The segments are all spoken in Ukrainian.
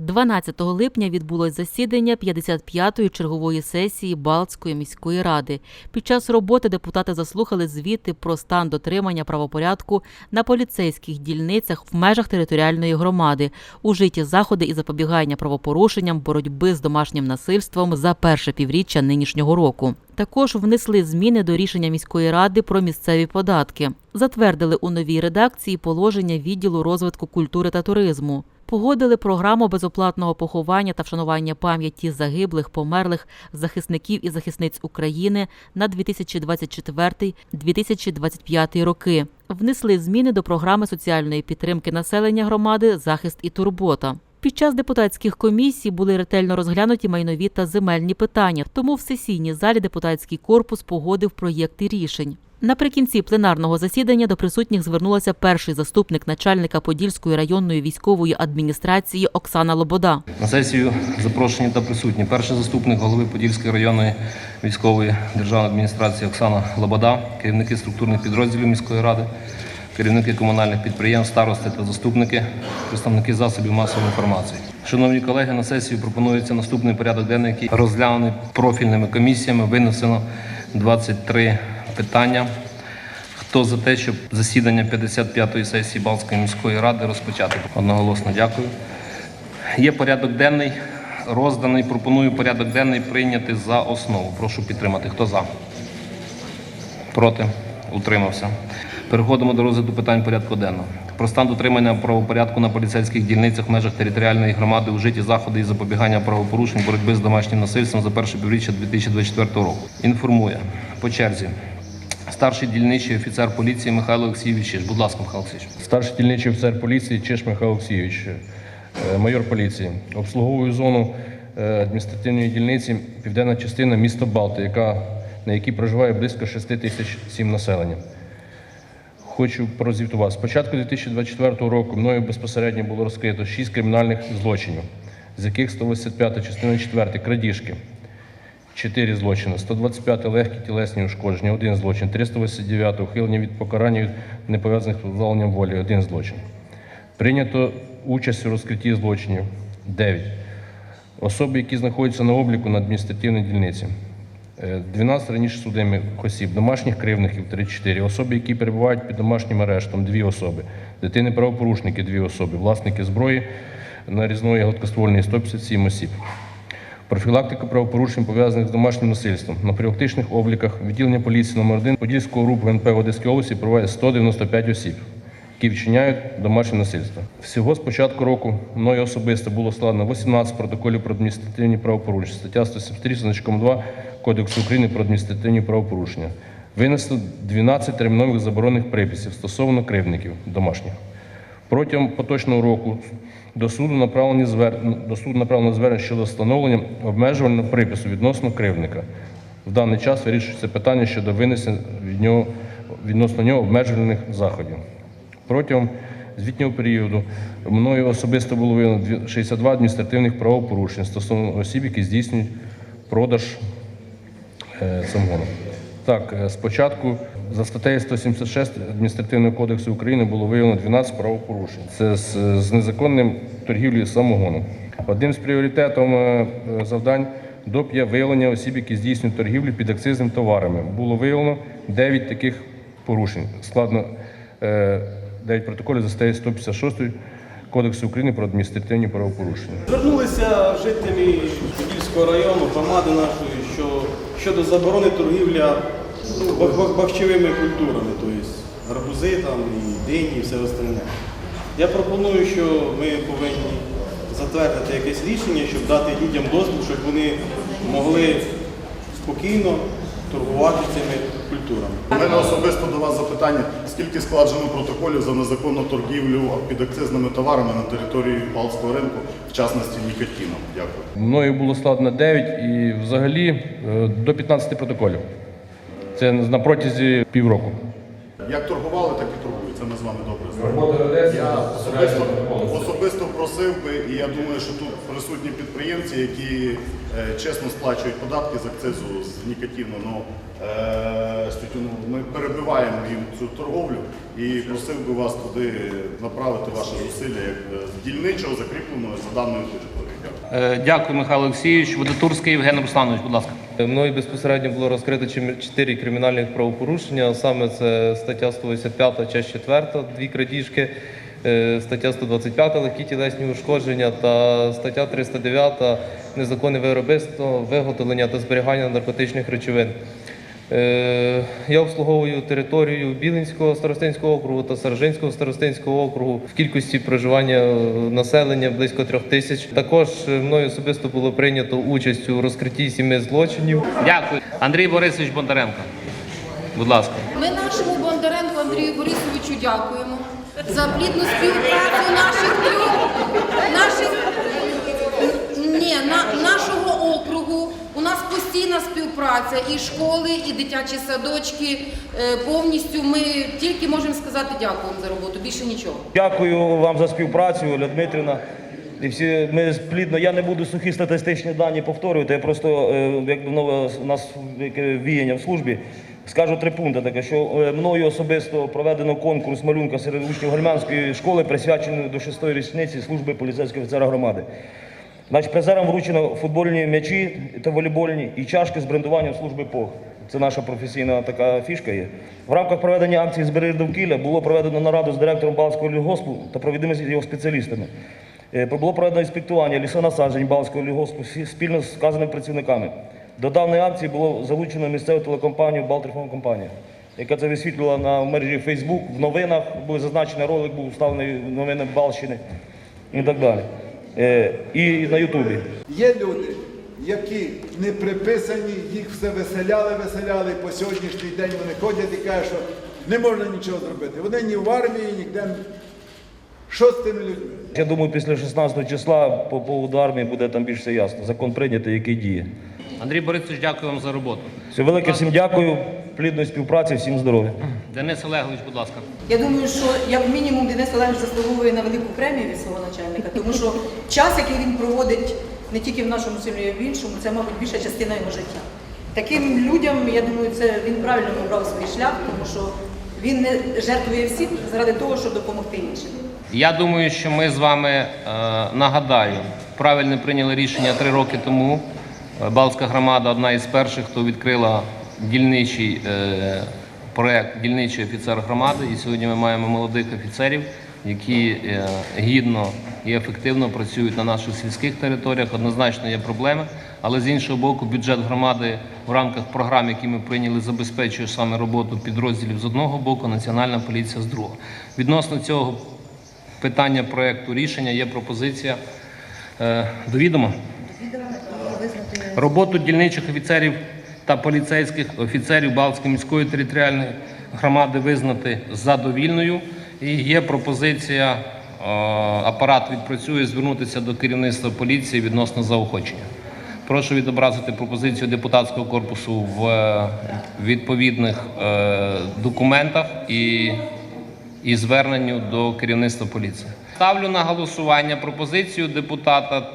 12 липня відбулось засідання 55-ї чергової сесії Балтської міської ради. Під час роботи депутати заслухали звіти про стан дотримання правопорядку на поліцейських дільницях в межах територіальної громади, ужиті заходи і запобігання правопорушенням боротьби з домашнім насильством за перше півріччя нинішнього року. Також внесли зміни до рішення міської ради про місцеві податки, затвердили у новій редакції положення відділу розвитку культури та туризму. Погодили програму безоплатного поховання та вшанування пам'яті загиблих, померлих захисників і захисниць України на 2024-2025 роки. Внесли зміни до програми соціальної підтримки населення громади Захист і турбота. Під час депутатських комісій були ретельно розглянуті майнові та земельні питання, тому в сесійній залі депутатський корпус погодив проєкти рішень. Наприкінці пленарного засідання до присутніх звернулася перший заступник начальника Подільської районної військової адміністрації Оксана Лобода. На сесію запрошені та присутні перший заступник голови Подільської районної військової державної адміністрації Оксана Лобода, керівники структурних підрозділів міської ради, керівники комунальних підприємств, старости та заступники, представники засобів масової інформації. Шановні колеги, на сесію пропонується наступний порядок денний, який розглянений профільними комісіями. Винесено 23 питання. Хто за те, щоб засідання 55-ї сесії Балтської міської ради розпочати? Одноголосно дякую. Є порядок денний розданий. Пропоную порядок денний прийняти за основу. Прошу підтримати. Хто за? Проти? Утримався. Переходимо до розгляду питань порядку денного. Про стан дотримання правопорядку на поліцейських дільницях в межах територіальної громади вжиті заходи із запобігання правопорушень боротьби з домашнім насильством за перше півріччя 2024 року. Інформує по черзі. Старший дільничий офіцер поліції Михайло Олексійович. Чиж. Будь ласка, Михайло Олексійович. Старший дільничий офіцер поліції Чиш Михайло Олексійович, е, майор поліції. Обслуговую зону е, адміністративної дільниці південна частина міста Балти, яка, на якій проживає близько 6 тисяч сім населення. Хочу прозвітувати. З початку 2024 року мною безпосередньо було розкрито 6 кримінальних злочинів, з яких 185 частина 4 крадіжки, 4 злочини, 125 легкі тілесні ушкодження, 1 злочин, 389 ухилення від покарання від непов'язаних з позбавленням волі, 1 злочин. Прийнято участь у розкритті злочинів 9. Особи, які знаходяться на обліку на адміністративній дільниці. Е, 12 раніше судимих осіб, домашніх кривників 34, особи, які перебувають під домашнім арештом 2 особи, дитини правопорушники 2 особи, власники зброї нарізної гладкоствольної 157 осіб. Профілактика правопорушень пов'язаних з домашнім насильством. На профілактичних обліках відділення поліції номер 1 Подільського РУП ГНП в Одеській області проводить 195 осіб, які вчиняють домашнє насильство. Всього з початку року мною особисто було складено 18 протоколів про адміністративні правопорушення, стаття 173 зі значком 2 Кодексу України про адміністративні правопорушення. Винесли 12 термінових заборонених приписів стосовно кривдників домашніх. Протягом поточного року до суду звер... направлено звернення щодо встановлення обмежувального припису відносно кривдника. В даний час вирішується питання щодо винесення від нього, відносно нього обмежувальних заходів. Протягом звітнього періоду мною особисто було виявлено дві- 62 адміністративних правопорушень стосовно осіб, які здійснюють продаж е, самогону. Так, е, спочатку за статтею 176 Адміністративного кодексу України було виявлено 12 правопорушень. Це з, з незаконним торгівлею самогоном. Одним з пріоритетів е, е, завдань ДОП є виявлення осіб, які здійснюють торгівлю під акцизними товарами. Було виявлено 9 таких порушень. Складно е, 9 протоколів за статтею 156 Кодексу України про адміністративні правопорушення. Звернулися жителі Подільського району, громади нашої, що щодо заборони торгівля бахчевими культурами, тобто гарбузи там, і дині, і все остальне. Я пропоную, що ми повинні затвердити якесь рішення, щоб дати людям дозвіл, щоб вони могли спокійно торгувати цими культурами. У мене особисто до вас запитання, скільки складено протоколів за незаконну торгівлю підакцизними товарами на території Балтського ринку, в частності нікотином? Дякую. Мною було складено 9 і взагалі е, до 15 протоколів. Це на протязі півроку. Як торгували, так і торгують. Це ми з вами добре знаємо. Я особисто, особисто просив би, і я думаю, що тут присутні підприємці, які е, чесно сплачують податки з акцизу з нікотину, ну, е, з тютюну, ми перебиваємо їм цю торговлю і просив би вас туди направити ваші зусилля як е, дільничого закріпленого за даною територією. Дякую, Михайло Олексійович. Водотурський Євген Русланович, будь ласка. Мною безпосередньо було розкрито чим- чотири кримінальних правопорушення. Саме це стаття 185, часть 4, дві крадіжки, е, стаття 125 легкі тілесні ушкодження та стаття 309 незаконне виробництво, виготовлення та зберігання наркотичних речовин. Е, Я обслуговую територію Білинського старостинського округу та Саржинського старостинського округу в кількості проживання е, населення близько трьох тисяч. Також е, мною особисто було прийнято участь у розкритті сіми злочинів. Дякую. Андрій Борисович Бондаренко. Будь ласка. Ми нашому Бондаренку Андрію Борисовичу дякуємо за плідну співпрацю наших трьох, наших, ні, на, нашого округу. У нас постійна співпраця і школи, і дитячі садочки. Е, Повністю ми тільки можемо сказати дякуємо за роботу, більше нічого. Дякую вам за співпрацю, Оля Дмитрівна. І всі ми плідно. Я не буду сухі статистичні дані повторювати. Я просто е, якби нове у нас яке віяння в службі. Скажу три пункти. Таке, що е, мною особисто проведено конкурс малюнка серед учнів гальманської школи, присвячений до шостої річниці служби поліцейського офіцера громади. Значить, призерам вручено футбольні м'ячі та волейбольні і чашки з брендуванням служби ПОГ. Це наша професійна така фішка є. В рамках проведення акції «Збери довкілля» було проведено нараду з директором Балського лісгоспу та провідними його спеціалістами. Е, Було проведено інспектування лісонасаджень Балського лісгоспу спільно з вказаними працівниками. До даної акції було залучено місцеву телекомпанію «Балтелефон компанія», яка це висвітлювала на мережі Facebook, в новинах був зазначений ролик, був вставлений в новини Балщини і так далі. Е, І на Ютубі. Є люди, які не приписані, їх все веселяли, веселяли, по сьогоднішній день вони ходять і кажуть, що не можна нічого зробити. Вони ні в армії, ніде. Що з тими людьми? Я думаю, після 16 числа по поводу армії буде там більш все ясно. Закон прийнятий, який діє. Андрій Борисович, дякую вам за роботу. Все велике всім дякую, плідної співпраці, всім здоров'я. Денис Олегович, будь ласка. Я думаю, що як мінімум Денис Олегович заслуговує на велику премію від свого начальника, тому що час, який він проводить не тільки в нашому селі, а й в іншому, це, мабуть, більша частина його життя. Таким людям, я думаю, це він правильно обрав свій шлях, тому що він не жертвує всім заради того, щоб допомогти іншим. Я думаю, що ми з вами е, нагадаю, правильно прийняли рішення три роки тому. Е, Балтська громада одна із перших, хто відкрила дільничий е, проект дільничий офіцер громади. І сьогодні ми маємо молодих офіцерів, які е, гідно і ефективно працюють на наших сільських територіях. Однозначно є проблеми, але з іншого боку, бюджет громади в рамках програм, які ми прийняли, забезпечує саме роботу підрозділів з одного боку, національна поліція з другого. Відносно цього питання проекту рішення є пропозиція е, до відома. Роботу дільничих офіцерів та поліцейських офіцерів Балтської міської територіальної громади визнати задовільною. І є пропозиція, е, апарат відпрацює, звернутися до керівництва поліції відносно заохочення. Прошу відобразити пропозицію депутатського корпусу в е, відповідних е, документах і і зверненню до керівництва поліції. Ставлю на голосування пропозицію депутата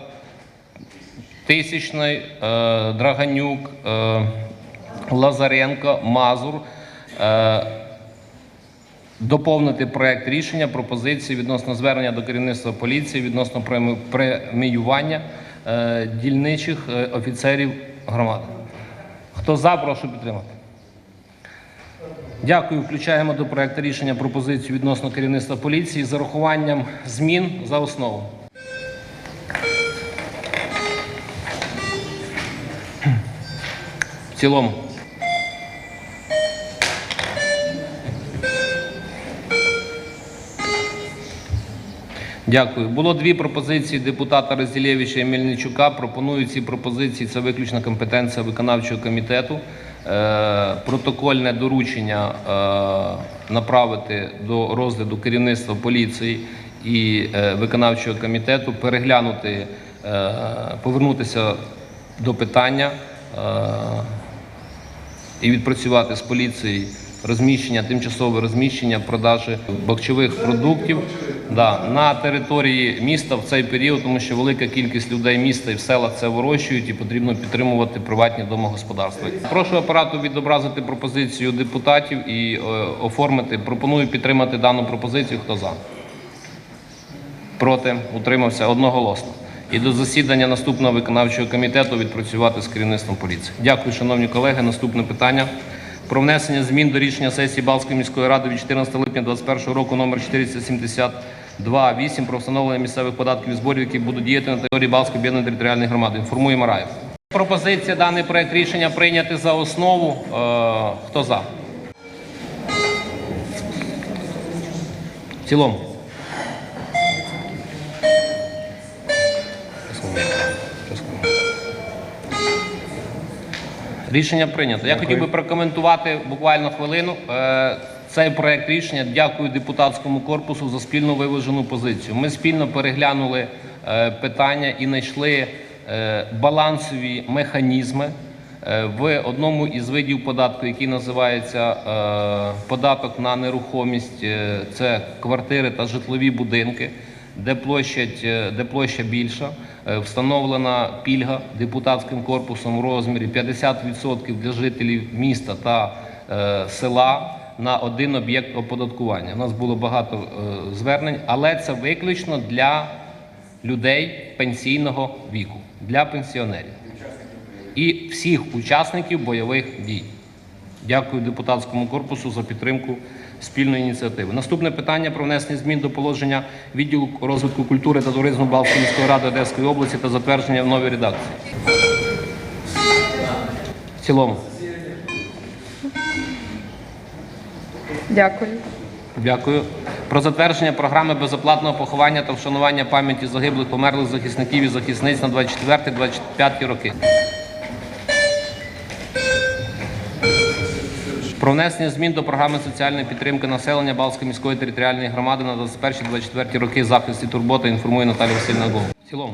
Тисячної, е, Драганюк, е, Лазаренко, Мазур. Е, доповнити проект рішення пропозиції відносно звернення до керівництва поліції відносно преміювання дільничих офіцерів громади. Хто за, прошу підтримати. Дякую. Включаємо до проекту рішення пропозицію відносно керівництва поліції з урахуванням змін за основу. Цілому. Дякую. Було дві пропозиції депутата Розділєвича і Мельничука. Пропоную ці пропозиції. Це виключна компетенція виконавчого комітету. Е, протокольне доручення е, направити до розгляду керівництва поліції і е, виконавчого комітету, переглянути, повернутися до питання і відпрацювати з поліцією розміщення, тимчасове розміщення продажі бахчових продуктів да, на території міста в цей період, тому що велика кількість людей міста і в селах це вирощують і потрібно підтримувати приватні домогосподарства. Прошу апарату відобразити пропозицію депутатів і е, оформити. Пропоную підтримати дану пропозицію. Хто за? Проти утримався одноголосно. І до засідання наступного виконавчого комітету відпрацювати з керівництвом поліції. Дякую, шановні колеги. Наступне питання про внесення змін до рішення сесії Балської міської ради від 14 липня 2021 року номер 472.8 про встановлення місцевих податків і зборів, які будуть діяти на території Балської об'єднаної територіальної громади. Інформує Мараєв. Пропозиція даний проект рішення прийняти за основу. Е, хто за? В цілому. Рішення прийнято. Я хотів би прокоментувати буквально хвилину. Е, Цей проект рішення дякую депутатському корпусу за спільно виважену позицію. Ми спільно переглянули е, питання і знайшли е, балансові механізми в одному із видів податку, який називається податок на нерухомість. Це квартири та житлові будинки де площа, де площа більша, е, встановлена пільга депутатським корпусом в розмірі 50% для жителів міста та е, села на один об'єкт оподаткування. У нас було багато е, звернень, але це виключно для людей пенсійного віку, для пенсіонерів і всіх учасників бойових дій. Дякую депутатському корпусу за підтримку спільної ініціативи. Наступне питання про внесення змін до положення відділу розвитку культури та туризму Балтської міської ради Одеської області та затвердження в новій редакції. В цілому. Дякую. Дякую. Про затвердження програми безоплатного поховання та вшанування пам'яті загиблих померлих захисників і захисниць на 24-25 роки. Про внесення змін до програми соціальної підтримки населення Балтської міської територіальної громади на 21-24 роки захист і турбота інформує Наталія Васильівна Гол. В цілому.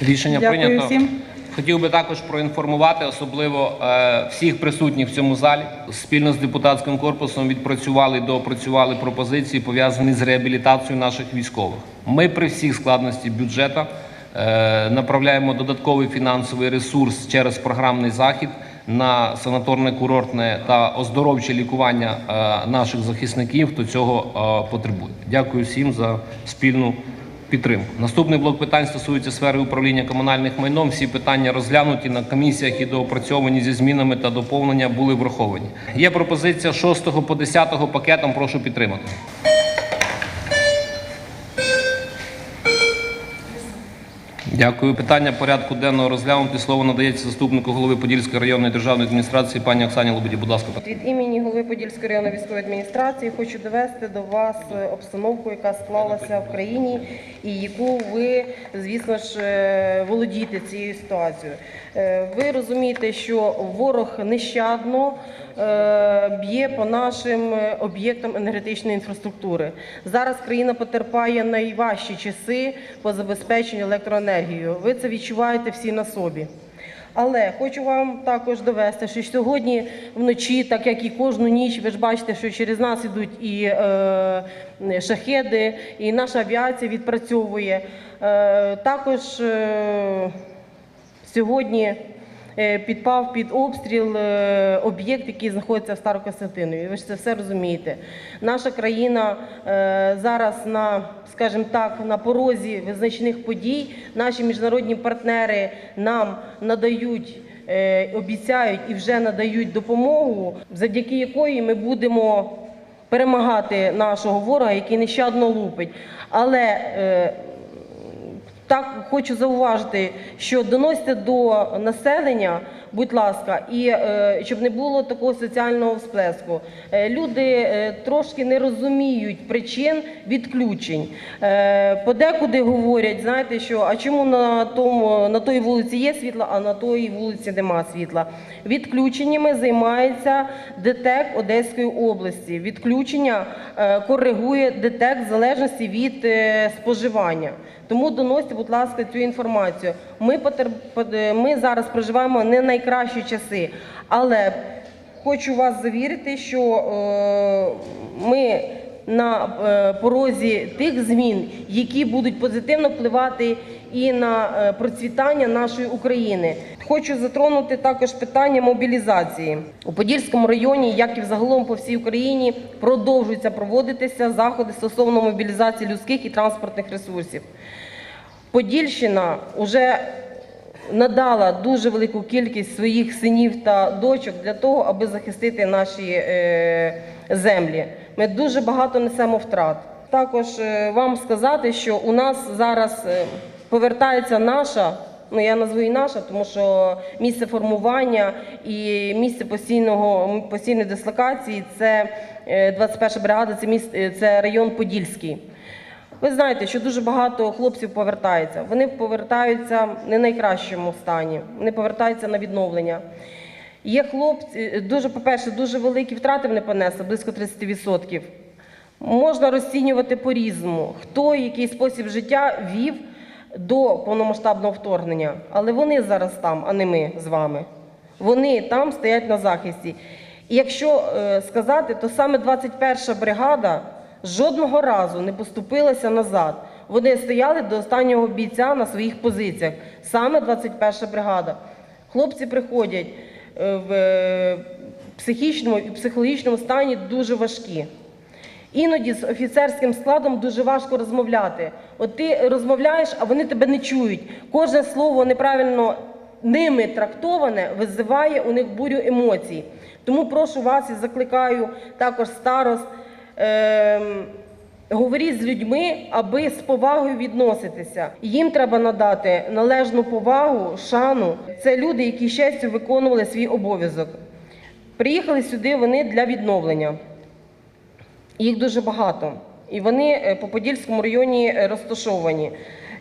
Рішення Дякую прийнято. всім. Хотів би також проінформувати особливо е, всіх присутніх в цьому залі. Спільно з депутатським корпусом відпрацювали і доопрацювали пропозиції, пов'язані з реабілітацією наших військових. Ми при всіх складності бюджету направляємо додатковий фінансовий ресурс через програмний захід на санаторне-курортне та оздоровче лікування е, наших захисників, хто цього е, потребує. Дякую всім за спільну підтримку. Наступний блок питань стосується сфери управління комунальним майном. Всі питання розглянуті на комісіях і доопрацьовані зі змінами та доповнення були враховані. Є пропозиція 6 по 10 пакетом. Прошу підтримати. Дякую. Питання порядку денного розглянути. Слово надається заступнику голови Подільської районної державної адміністрації пані Оксані Лободі. Будь ласка. Від імені голови Подільської районної військової адміністрації хочу довести до вас е, обстановку, яка склалася в країні, і яку ви, звісно ж, е, володієте цією ситуацією. Е, Ви розумієте, що ворог нещадно е, б'є по нашим е, об'єктам енергетичної інфраструктури. Зараз країна потерпає найважчі часи по забезпеченню електроенергією. Ви це відчуваєте всі на собі. Але хочу вам також довести, що сьогодні вночі, так як і кожну ніч, ви ж бачите, що через нас ідуть і е, шахеди, і наша авіація відпрацьовує. Е, також е, сьогодні е, підпав під обстріл е, об'єкт, який знаходиться в Старокостянтинові. Ви ж це все розумієте. Наша країна е, зараз на, скажімо так, на порозі визначних подій. Наші міжнародні партнери нам надають. Обіцяють і вже надають допомогу, завдяки якої ми будемо перемагати нашого ворога, який нещадно лупить. Але так хочу зауважити, що доносьте до населення, будь ласка, і е, щоб не було такого соціального всплеску. Е, люди е, трошки не розуміють причин відключень. Подекуди говорять, знаєте, що а чому на тому на той вулиці є світло, а на той вулиці нема світла. Відключеннями займається ДТЕК Одеської області. Відключення коригує ДТЕК в залежності від споживання. Тому доносьте, будь ласка, цю інформацію. Ми, ми зараз проживаємо не найкращі часи, але хочу вас завірити, що е, ми на е, порозі тих змін, які будуть позитивно впливати і на е, процвітання нашої України. Хочу затронути також питання мобілізації у Подільському районі, як і взагалом по всій Україні, продовжуються проводитися заходи стосовно мобілізації людських і транспортних ресурсів. Подільщина вже надала дуже велику кількість своїх синів та дочок для того, аби захистити наші е, землі. Ми дуже багато несемо втрат. Також е, вам сказати, що у нас зараз е, повертається наша. Ну, я назву і наша, тому що місце формування і місце постійного постійної дислокації це е, 21 бригада, це міс, е, це район Подільський. Ви знаєте, що дуже багато хлопців повертається. Вони повертаються не в найкращому стані, вони повертаються на відновлення. Є хлопці, дуже, по-перше, дуже великі втрати вони понесли, близько 30%. Можна розцінювати по-різному, хто який спосіб життя вів до повномасштабного вторгнення. Але вони зараз там, а не ми з вами. Вони там стоять на захисті. І якщо е, сказати, то саме 21 бригада жодного разу не поступилася назад. Вони стояли до останнього бійця на своїх позиціях. Саме 21 бригада. Хлопці приходять е, в е, психічному і психологічному стані дуже важкі. Іноді з офіцерським складом дуже важко розмовляти. От ти розмовляєш, а вони тебе не чують. Кожне слово неправильно ними трактоване визиває у них бурю емоцій. Тому прошу вас і закликаю також старост. ем, Говоріть з людьми, аби з повагою відноситися. Їм треба надати належну повагу, шану. Це люди, які з честю виконували свій обов'язок. Приїхали сюди вони для відновлення. Їх дуже багато. І вони е, по Подільському районі е, розташовані.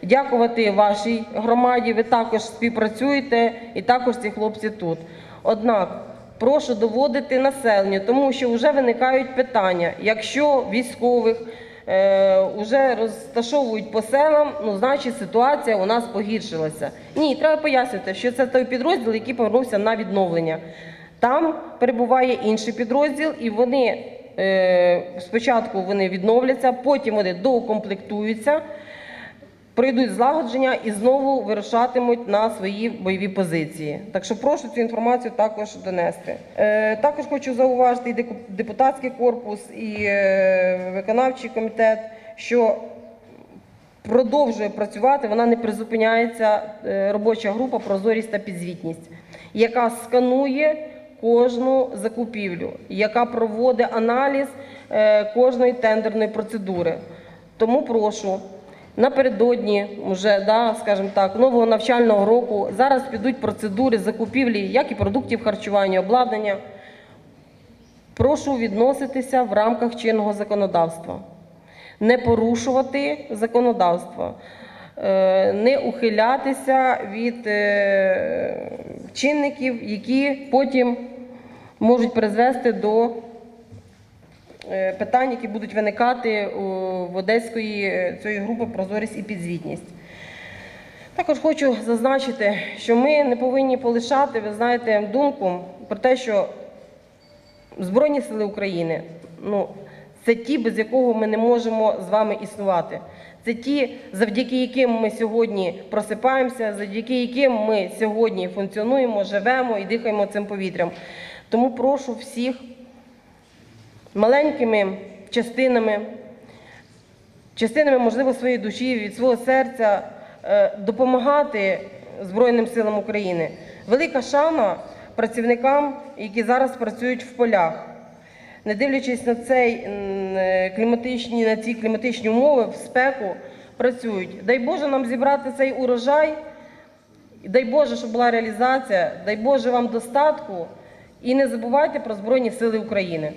Дякувати вашій громаді. Ви також співпрацюєте, і також ці хлопці тут. Однак прошу доводити населенню, тому що вже виникають питання. Якщо військових вже розташовують по селам, ну значить ситуація у нас погіршилася. Ні, треба пояснити, що це той підрозділ, який повернувся на відновлення. Там перебуває інший підрозділ, і вони е, спочатку вони відновляться, потім вони доукомплектуються, пройдуть злагодження і знову вирушатимуть на свої бойові позиції. Так що прошу цю інформацію також донести. Е, також хочу зауважити і депутатський корпус, і е, виконавчий комітет, що продовжує працювати, вона не призупиняється е, робоча група Прозорість та підзвітність, яка сканує кожну закупівлю, яка проводить аналіз кожної тендерної процедури. Тому прошу. Напередодні, вже, да, скажімо так, нового навчального року. Зараз підуть процедури закупівлі як і продуктів харчування, обладнання. Прошу відноситися в рамках чинного законодавства, не порушувати законодавство, е, не ухилятися від е, чинників, які потім можуть призвести до питань, які будуть виникати в Одеської е, цієї групи Прозорість і підзвітність. Також хочу зазначити, що ми не повинні полишати, ви знаєте, думку про те, що Збройні сили України ну, це ті, без якого ми не можемо з вами існувати. Це ті, завдяки яким ми сьогодні просипаємося, завдяки яким ми сьогодні функціонуємо, живемо і дихаємо цим повітрям. Тому прошу всіх маленькими частинами, частинами, можливо, своєї душі, від свого серця е, допомагати Збройним силам України. Велика шана працівникам, які зараз працюють в полях. Не дивлячись на цей е, кліматичні, на ці кліматичні умови, в спеку працюють. Дай Боже нам зібрати цей урожай, дай Боже, щоб була реалізація, дай Боже вам достатку. І не забувайте про Збройні Сили України.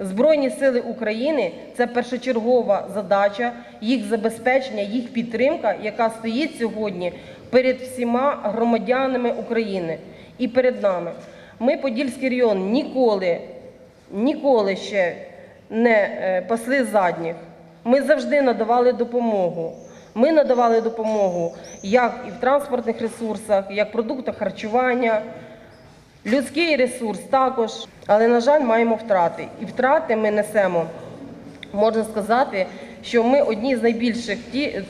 Збройні сили України це першочергова задача, їх забезпечення, їх підтримка, яка стоїть сьогодні перед всіма громадянами України і перед нами. Ми, Подільський район, ніколи, ніколи ще не е, пасли задніх. Ми завжди надавали допомогу. Ми надавали допомогу як і в транспортних ресурсах, як в продуктах харчування, людський ресурс також. Але, на жаль, маємо втрати. І втрати ми несемо можна сказати, що ми одні з найбільших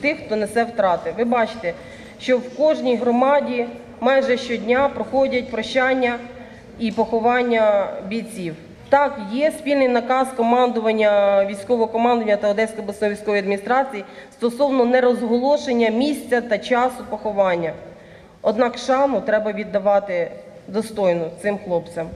тих, хто несе втрати. Ви бачите, що в кожній громаді майже щодня проходять прощання і поховання бійців. Так, є спільний наказ командування військового командування та Одеської обласної військової адміністрації стосовно нерозголошення місця та часу поховання. Однак шану треба віддавати достойно цим хлопцям.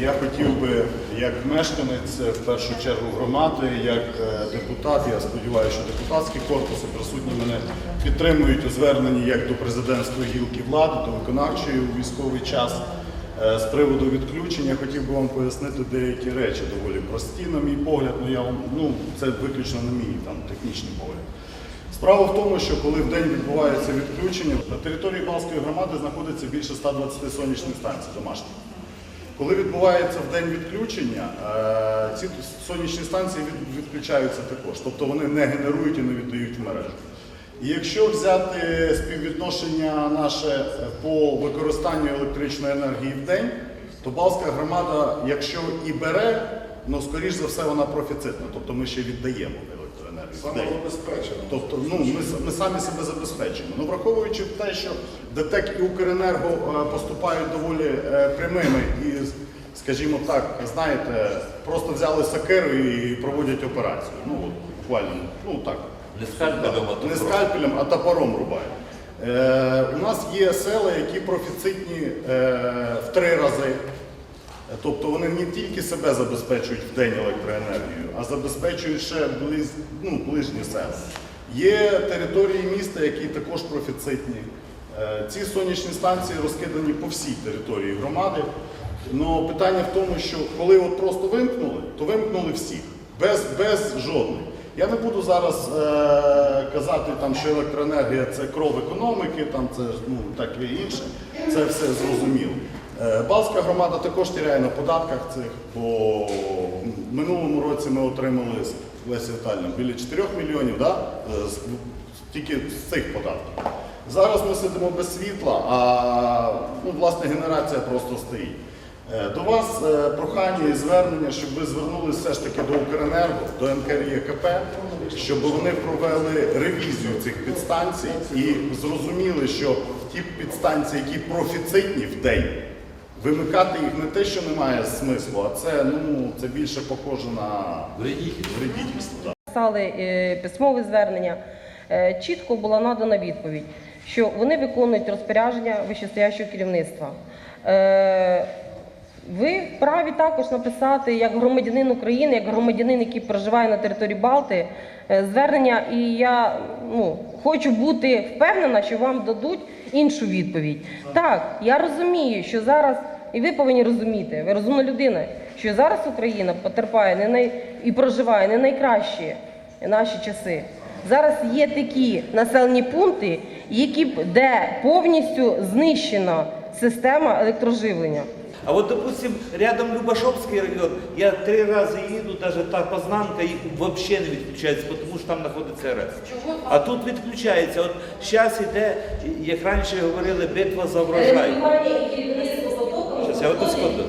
Я хотів би, як мешканець, в першу чергу громади, як е, депутат, я сподіваюся, що депутатський корпус і присутні мене підтримують у зверненні як до президентської гілки влади, до виконавчої у військовий час. Е, З приводу відключення хотів би вам пояснити деякі речі доволі прості, на мій погляд. Ну я ну це виключно на мій там технічний погляд. Справа в тому, що коли в день відбувається відключення, на території Балської громади знаходиться більше 120 сонячних станцій домашніх. Коли відбувається в день відключення, е, ці сонячні станції відключаються також, тобто вони не генерують і не віддають в мережу. І якщо взяти співвідношення наше е, по використанню електричної енергії в день, то Балська громада, якщо і бере, ну скоріш за все вона профіцитна, тобто ми ще віддаємо в. Тобто ну, ми, ми самі себе забезпечуємо. Ну, враховуючи те, що ДТЕК і Укренерго е, поступають доволі е, прямими і, скажімо так, знаєте, просто взяли сакиру і проводять операцію. Ну, от, буквально, ну так. Не скальпелем, а Не скальпелем, а топором рубають. Е, у нас є села, які профіцитні е, в три рази. Тобто вони не тільки себе забезпечують в день електроенергією, а забезпечують ще близ, ну, ближні села. Є території міста, які також профіцитні. Е, Ці сонячні станції розкидані по всій території громади. Но питання в тому, що коли от просто вимкнули, то вимкнули всіх, без, без жодної. Я не буду зараз е, казати, там, що електроенергія це кров економіки, там це ну, так і інше. Це все зрозуміло. Е, Балська громада також тіряє на податках цих, бо в минулому році ми отримали Лесі Віталіївна, біля 4 мільйонів да? е, з- тільки з цих податків. Зараз ми сидимо без світла, а ну, власне генерація просто стоїть. Е, До вас прохання і звернення, щоб ви звернулися все ж таки до Укренерго, до НКРЄКП, щоб вони провели ревізію цих підстанцій і зрозуміли, що ті підстанції, які профіцитні в день, вимикати їх не те, що немає смислу, а це, ну, це більше похоже на вредительство. да. писали е, письмове звернення, е, чітко була надана відповідь, що вони виконують розпорядження вищестоящого керівництва. Е, Ви вправі також написати як громадянин України, як громадянин, який проживає на території Балти, звернення, і я ну, хочу бути впевнена, що вам дадуть іншу відповідь. Так, я розумію, що зараз, і ви повинні розуміти, ви розумна людина, що зараз Україна потерпає не най... і проживає не найкращі наші часи. Зараз є такі населені пункти, які б- де повністю знищена система електроживлення. А вот, допустим, рядом Любашовский район, я три рази їду, даже та познанка їх вообще не відключається, тому що там знаходиться РЕС. А тут відключається. От зараз іде, як раніше говорили, битва за врожай. Я одну секунду.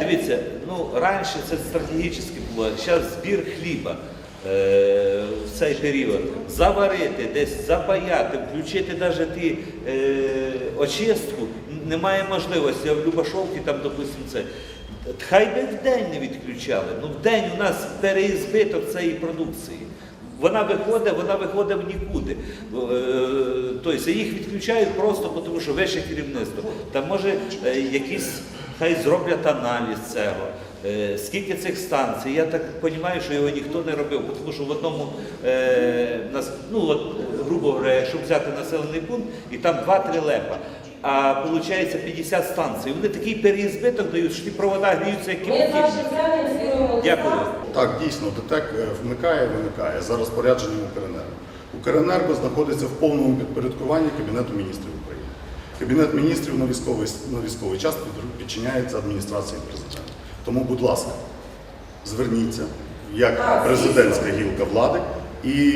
Дивіться, ну раніше це стратегічно було. Зараз збір хліба е, в цей період. Заварити, десь запаяти, включити навіть ті е, очистку. Немає можливості. А в Любашовці там, допустимо, це. Хай би в день не відключали. Ну в день у нас переізбиток цієї продукції. Вона виходить, вона виходить в нікуди. Е, Тобто їх відключають просто тому, що вище керівництво. Та може е, якісь хай зроблять аналіз цього. Е, Скільки цих станцій? Я так розумію, що його ніхто не робив, тому що в одному ну от, грубо говоря, якщо взяти населений пункт, і там 2-3 лепа. А виходить 50 станцій. Вони такий переізбиток дають, що ті провода гріються як кипятильник. Дякую. Так, дійсно, ДТЕК е, вмикає, вимикає за розпорядженням Укренерго. Укренерго знаходиться в повному підпорядкуванні Кабінету міністрів України. Кабінет міністрів на військовий, на військовий час підчиняється адміністрації президента. Тому, будь ласка, зверніться як президентська гілка влади І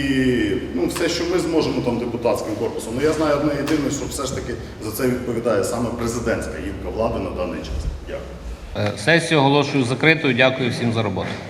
ну, все, що ми зможемо там депутатським корпусом. Ну я знаю одне єдине, що все ж таки за це відповідає саме президентська гілка влади на даний час. Дякую. Е, Сесію оголошую закритою. Дякую всім за роботу.